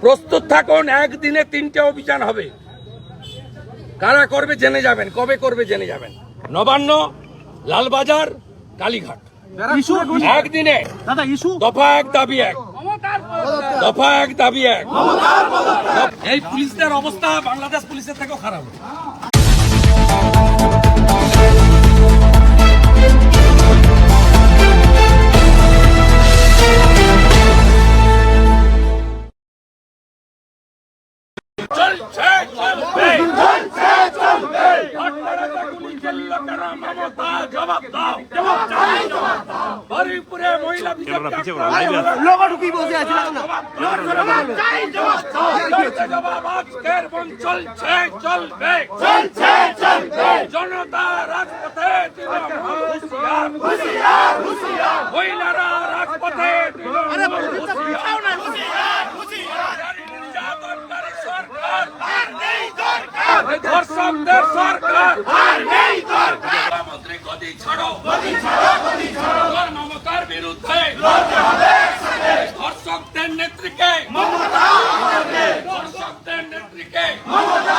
প্রস্তুত থাকুন একদিনে তিনটে অভিযান হবে। কারা করবে জেনে যাবেন কবে করবে জেনে যাবেন। নবান্ন লালবাজার কালীঘাট। একদিনে। দফা এক দাবি এক। দফা এক দাবি এক। এই পুলিশদের অবস্থা বাংলাদেশ পুলিশের থেকেও খারাপ। চলছে চলবে। চলছে চলবে। ঘটনাটা গুলি চলল কেন মমতা জবাব দাও জবাব চাই জবাব দাও হরিপুরে মহিলা। লোক ঢুকি বসে আছে দেখো না জবাব আজকের বন চলছে চলবে চলছে চলবে জনতা রাজপথে তৃণমূল হুঁশিয়ার হুঁশিয়ার মহিলারা রাজপথে তৃণমূল হুঁশিয়ার নির্যাতনকারী সরকার আর নেই দরকার মুখ্যমন্ত্রী গদি ছাড়ো গদি ছাড়ো গদি নেত্রীকে মমতা নেত্রীকে মমতা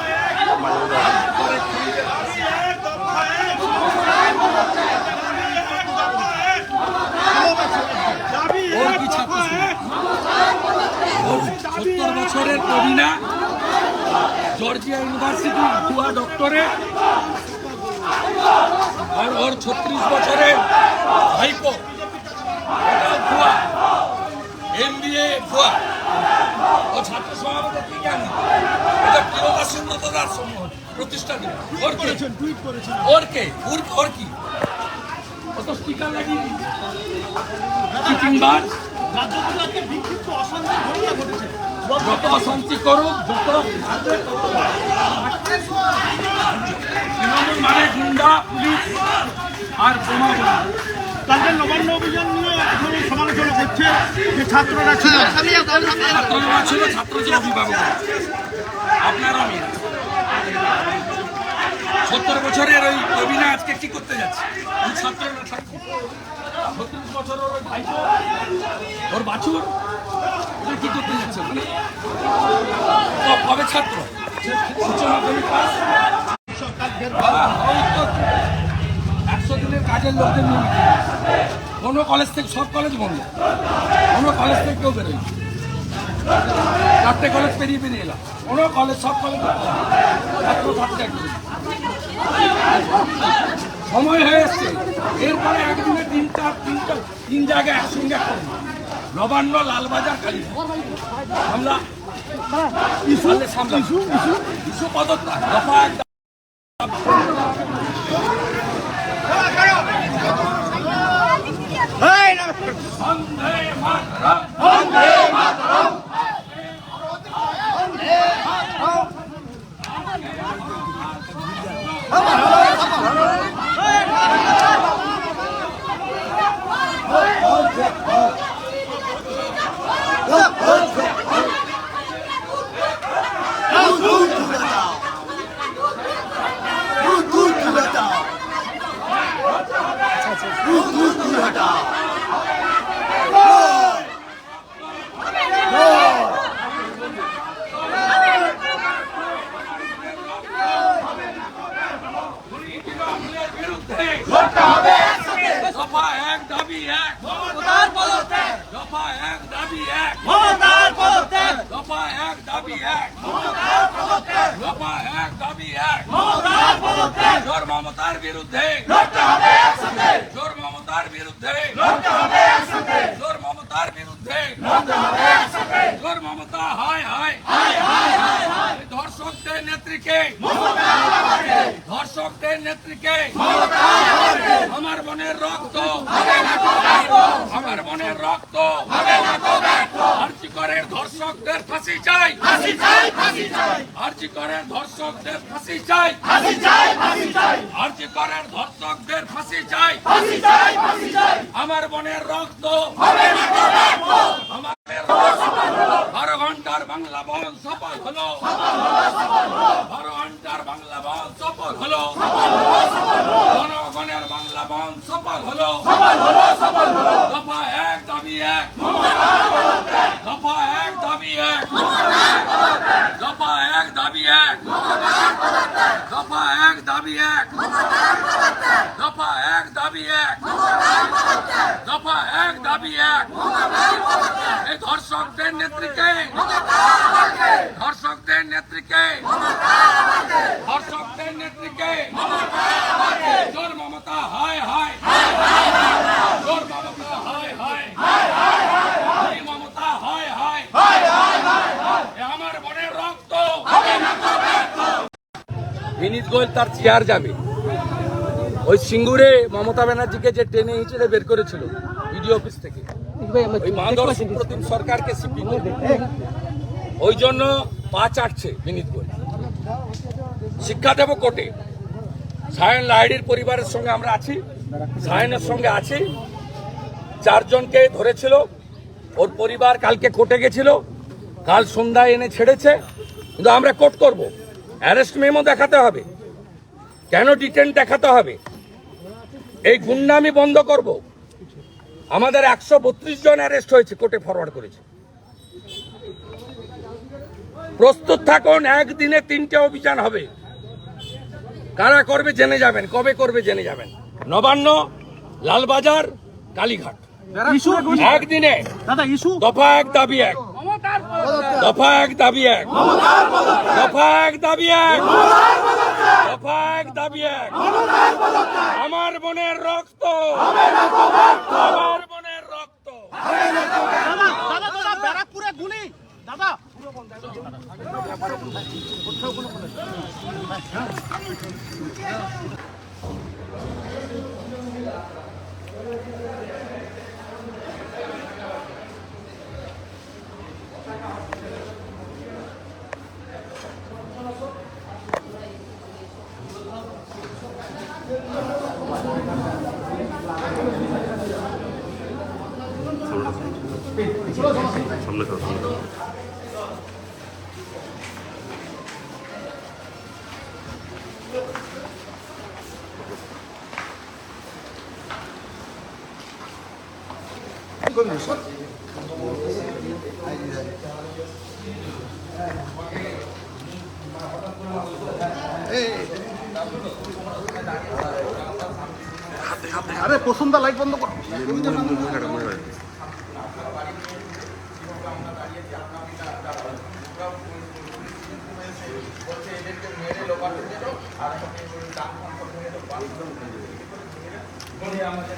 সত্তর বছরের কবিনা জর্জিয়া ইউনিভার্সিটি দুয়া ডক্টরে, আর ওর ছত্রিশ বছরের ভাইপো ভুয়া এম বি এ ভুয়া ও ছাত্র সমাবেশে কি জানি? এটা প্রিয়দাসীন্দ্রতার সমূহ প্রতিষ্ঠা দিল ওর কে? ওর কে? ওর ওর কি? ও তো স্টিকার লাগিয়ে দিয়েছে চিটিংবাজ যত অশান্তি করুক যত তৃণমূল মানে গুন্ডা পুলিশ আর বোমা কালকে নবান্ন অভিযান নিয়ে এখন সমালোচনা করছে যে ছাত্ররা ছিল। ছাত্ররা ছিল ছাত্র যে অভিভাবক। আপনারা সত্তর বছরের ওই রবিনা আজকে কি করতে যাচ্ছে? ছাত্ররা ছাত্র ছত্রিশ বছরের ওই ওর বাছুর? কি করতে যাচ্ছে কবে ছাত্র? উচ্চ মাধ্যমিক পাস? বাহ, ওই তো একশো দিনের কাজের লোকদের নিয়ে কোনো কলেজ থেকে সব কলেজ বন্ধ। কোনো কলেজ থেকে কেউ বেরোয় চারটে কলেজ পেরিয়ে পেরিয়ে এলাম। কোনো কলেজ সব কলেজ। সময় হয়ে এসছে। এরপরে একদিনে তিন চার তিনটা তিন জায়গায় একসঙ্গে নবান্ন লালবাজার কালী আমরা ইস্যু ইস্যু পদত্যাগ। দফা এক বন্দে মাতরম আমলের বিরুদ্ধে দফা এক দাবি এক দফা এক দাবি এক দফা এক দাবি এক দফা এক। দাবি এক জোর মমতার বিরুদ্ধে। জোর মমতার বিরুদ্ধে। জোর মমতার বিরুদ্ধে। জোর মমতা হায় হায়। এই ধর্ষকদের নেত্রীকে। ধর্ষকদের নেত্রীকে। আমার মনের রক্ত। আমার মনের রক্ত। আর্জি করের ধর্ষকদের ফাঁসি চাই। আর্জি করের ধর্ষকদের ফাঁসি চাই। আর্জি করের ধর্ষকদের ফাঁসি চাই। আমার মনের রক্ত। আমার বারো ঘণ্টার বাংলা বন সফল হলো। বারো ঘণ্টার বাংলা বন সফল হলো। জনগণের বাংলা বন সফল হলো। দফা এক দাবি এক। দফা এক, দাবি এক। দফা এক, দাবি এক। দফা এক, দাবি এক। দফা এক, দাবি এক। দফা এক, দাবি এক। এই ধর্ষকদের নেত্রীকে। ধর্ষকদের নেত্রীকে। ধর্ষকদের নেত্রীকে জোর মমতা হায় হায় জোর মমতা হায় হায় এই মমতা হায় হায় এ আমার মনের রক্ত বিনীত গোয়েল তার চেয়ার যাবে ওই সিঙ্গুরে মমতা ব্যানার্জিকে যে টেনে হিঁচড়ে বের করেছিল বিডিও অফিস থেকে। ওই মাদর সুপ্রতিম সরকারকে সিপি ওই জন্য পা চাটছে বিনীত গোয়েল। শিক্ষা দেব কোর্টে। সায়ন লাহিড়ির পরিবারের সঙ্গে আমরা আছি। সায়নের সঙ্গে আছি। চারজনকে ধরেছিল। ওর পরিবার কালকে কোর্টে গেছিল। কাল সন্ধ্যায় এনে ছেড়েছে। কিন্তু আমরা কোর্ট করব। অ্যারেস্ট মেমো দেখাতে হবে। কেন ডিটেন দেখাতে হবে? এই গুন্ডামি বন্ধ করব। আমাদের একশো বত্রিশ জন অ্যারেস্ট হয়েছে কোর্টে ফরওয়ার্ড করেছে। প্রস্তুত থাকুন একদিনে তিনটে অভিযান হবে। কারা করবে জেনে যাবেন কবে করবে জেনে যাবেন। নবান্ন লালবাজার কালীঘাট। একদিনে। দাদা ইস্যু দফা এক দাবি এক। দফা এক দাবি এক। দফা এক দাবি এক। দফা এক দাবি এক। আমার মনের রক্ত। আমার মনের রক্ত। দাদা ব্যারাকপুরে গুলি। Sor bir sor. আরে প্রসন্দা লাইট বন্ধ কর আর আমাদের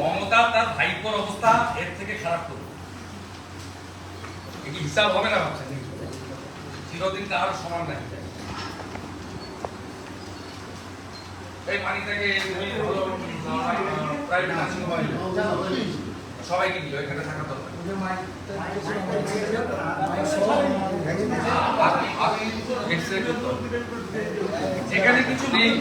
মমতা তার ভাইপোর অবস্থা এর থেকে খারাপ করবে এ কি হিসাব হবে না ভাবছেন চিরদিন কারও সমান নাই এই পানিটাকে সবাইকে দিল এখানে থাকা যেখানে কিছু নেই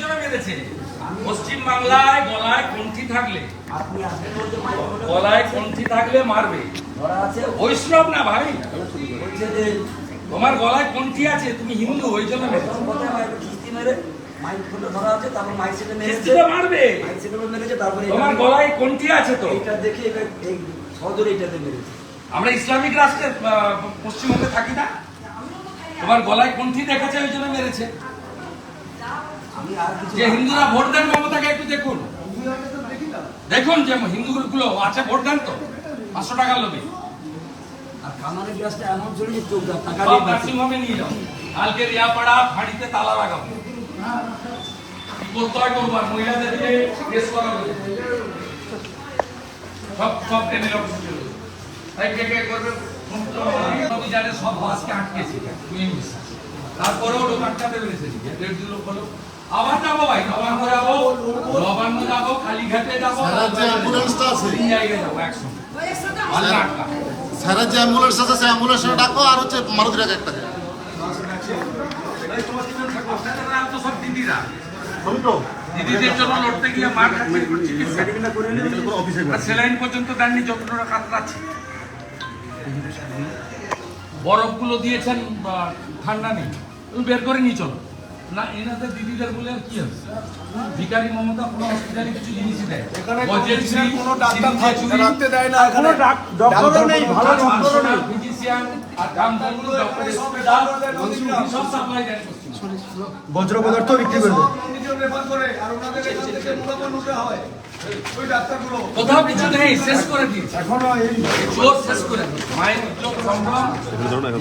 জন্য মেরেছে পশ্চিম বাংলায় গলায় কণ্ঠি থাকলে। গলায় কণ্ঠি থাকলে মারবে। বৈষ্ণব না ভাই? তোমার গলায় কণ্ঠি আছে, তুমি হিন্দু, ওই জন্য মেরেছে খিস্তিতে মারবে? তোমার গলায় কণ্ঠি আছে তো। আমরা ইসলামিক রাষ্ট্রে পশ্চিমবঙ্গে থাকি না? তোমার গলায় দেখেছে ওই জন্য মেরেছে। যে হিন্দুরা ভোট দেন মমতাকে একটু দেখুন। দেখুন যে হিন্দুগুলো আছে ভোট দেন তো। পাঁচশো টাকার লোভে। সব নার্সিং হোমে নিয়ে যাও। কালকে রিয়াপাড়া ফাঁড়িতে তালা লাগাবো করব আর মহিলাদেরকে কেস করা সব সব টেনে তাই কে কে করবে? অভিযানে সব বাসকে আটকেছে। তারপরেও লোক আটকাতে পেরেছে দেড় দু লোক। হলো আবার যাব ভাই নবান্ন যাব। নবান্ন যাব কালীঘাটে যাব। স্যারের যে অ্যাম্বুলেন্সটা আছে। তিন জায়গায় যাব একসঙ্গে। পাল্লা যে অ্যাম্বুলেন্স আছে সেই অ্যাম্বুলেন্সটা ডাকো আর হচ্ছে মারুতি ডাকে একটা। নাম তো সব দিদিরা দিদিদের জন্য লড়তে গিয়ে মার খাচ্ছে চিকিৎসা। আর স্যালাইন পর্যন্ত দেননি যতটা কাতরাচ্ছে। বরফগুলো দিয়েছেন ঠান্ডা নেই। তুমি বের করে নিয়ে চলো। না এনাদের দিদিদের বলে আর কি হবে? ভিকারি মমতা কোনো হসপিটালে কিছু জিনিসই দেয় কোনো নেই ভালো নেই। ফিজিশিয়ান আর সব সাপ্লাই দেন বজ্র পদার্থ বিক্রি করবে। কোথাও কিছু নেই শেষ করে দিয়েছে। এখনও এই জোর শেষ করে দিয়েছে। মায়ের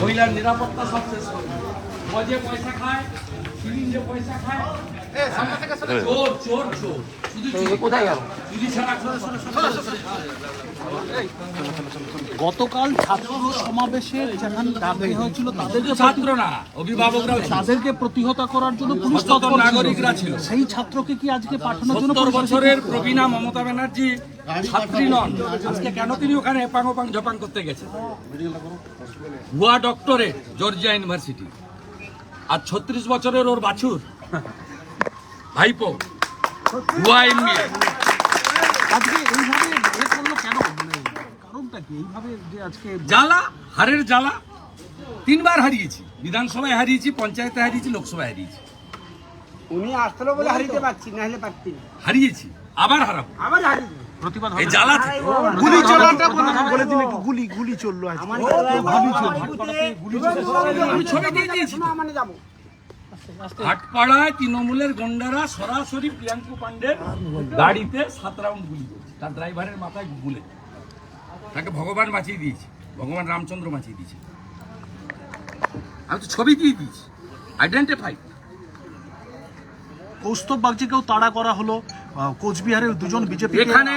মহিলার নিরাপত্তা সব শেষ করে। পয়সা খায় পয়সা খায় চোর চোর চোর শুধু কোথায় গেল? গতকাল ছাত্র সমাবেশের যেখানে ডাকে হয়েছিল তাদেরকে ছাত্র না অভিভাবকরা তাদেরকে প্রতিহত করার জন্য পুলিশ তৎপর নাগরিকরা ছিল। সেই ছাত্রকে কি আজকে পাঠানোর জন্য বছরের প্রবীণা মমতা ব্যানার্জি ছাত্রী নন। আজকে কেন তিনি ওখানে এপাং ওপাং জপাং করতে গেছেন? ভুয়া ডক্টরেট জর্জিয়া ইউনিভার্সিটি। আর ছত্রিশ বছরের ওর বাছুর ভাইপো ভুয়া এমবিএ। আজকে এইভাবে এ করল কেন? মানে কারণটা কি? এইভাবে যে আজকে জ্বালা হারের জ্বালা তিনবার হারিয়েছি। বিধানসভায় হারিয়েছি পঞ্চায়েতে হারিয়েছি লোকসভায় হারিয়েছি। উনি আসছিল বলে হারিতে পারছি না হলে পারতি হারিয়েছি আবার হারাবো। আবার হারিয়ে। প্রতিবাদ জ্বালা থেকে। গুলি চলাটা বলে দিন একটু গুলি গুলি চলল আজকে। গুলি চলল। আমি ছবি দিয়ে দিয়েছি মানে যাব হাটপাড়ায় তৃণমূলের গন্ডারা সরাসরি প্রিয়াঙ্কু পান্ডের গাড়িতে সাত রাউন্ড গুলি করেছে। তার ড্রাইভারের মাথায় গুলে তাকে ভগবান বাঁচিয়ে দিয়েছে। ভগবান রামচন্দ্র বাঁচিয়ে দিয়েছে। আমি তো ছবি দিয়ে দিয়েছি। আইডেন্টিফাই কৌস্তব বাগজিকেও তাড়া করা হলো। কোচবিহারের দুজন বিজেপি এখানে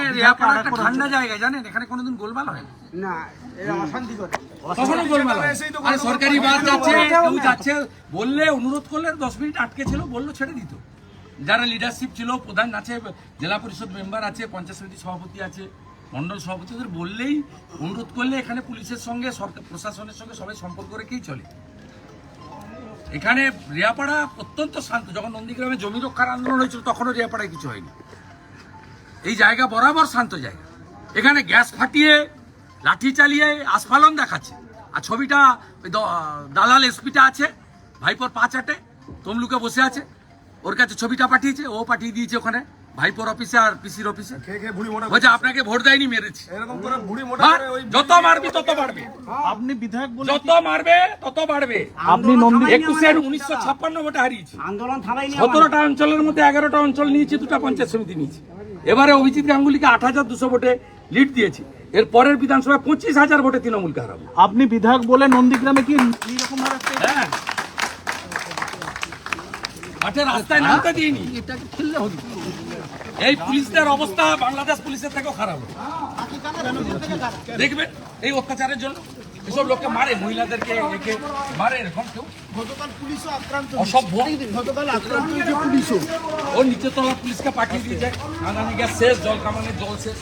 ঠান্ডা জায়গা জানেন? এখানে কোনোদিন গোলমাল হয় না। না এরা অশান্তি করে। কখনো গোলমাল। আরে সরকারি বাস যাচ্ছে কেউ যাচ্ছে বললে অনুরোধ করলে দশ মিনিট আটকে ছিল বলল ছেড়ে দিত। যারা লিডারশিপ ছিল প্রধান আছে জেলা পরিষদ মেম্বার আছে পঞ্চায়েত সমিতি সভাপতি আছে মন্ডল সভাপতি ওদের বললেই অনুরোধ করলে এখানে পুলিশের সঙ্গে সরকার প্রশাসনের সঙ্গে সবাই সম্পর্ক রেখেই চলে। এখানে রিয়াপাড়া অত্যন্ত শান্ত। যখন নন্দীগ্রামে জমি রক্ষার আন্দোলন হয়েছিল তখনও রিয়াপাড়ায় কিছু হয়নি। এই জায়গা বরাবর শান্ত জায়গা। এখানে গ্যাস ফাটিয়ে লাঠি চালিয়ে আস্ফালন দেখাচ্ছে। আর ছবিটা ওই দ- দালাল এসপিটা আছে ভাইপোর পা চাটে তমলুকে বসে আছে। ওর কাছে ছবিটা পাঠিয়েছে ও পাঠিয়ে দিয়েছে ওখানে ভাইপোর অফিসে আর পিসির অফিসে। বলছে আপনাকে ভোট দেয়নি মেরেছে। হ্যাঁ, যত মারবি তত বাড়বে আপনি বিধায়ক বলে যত মারবে তত বাড়বে আপনি নন্দী একুশের উনিশশো ছাপ্পান্ন ভোটে হারিয়েছি। আন্দোলন থামাইনি সতেরোটা অঞ্চলের মধ্যে এগারোটা অঞ্চল নিয়েছে দুটা পঞ্চায়েত সমিতি নিয়েছে। এবারে অভিজিৎ গাঙ্গুলিকে আট হাজার দুশো ভোটে লিড দিয়েছে। এর পরের বিধানসভায় পঁচিশ হাজার ভোটে তৃণমূলকে হারাবো। আপনি বিধায়ক বলে নন্দীগ্রামে কি এইরকম হ্যাঁ। মাঠে রাস্তায় নামতে দিইনি। এই পুলিশদের অবস্থা বাংলাদেশ পুলিশের থেকেও খারাপ। হবে। দেখবেন এই অত্যাচারের জন্য। এসব লোককে মারে মহিলাদেরকে একে মারে এরকম কেউ। গতকাল পুলিশও আক্রান্ত অসভ্য। গতকাল আক্রান্ত হয়েছে পুলিশও। ও নিচে তলা পুলিশকে পাঠিয়ে দিয়েছে। গ্যাস শেষ জল কামানের জল শেষ।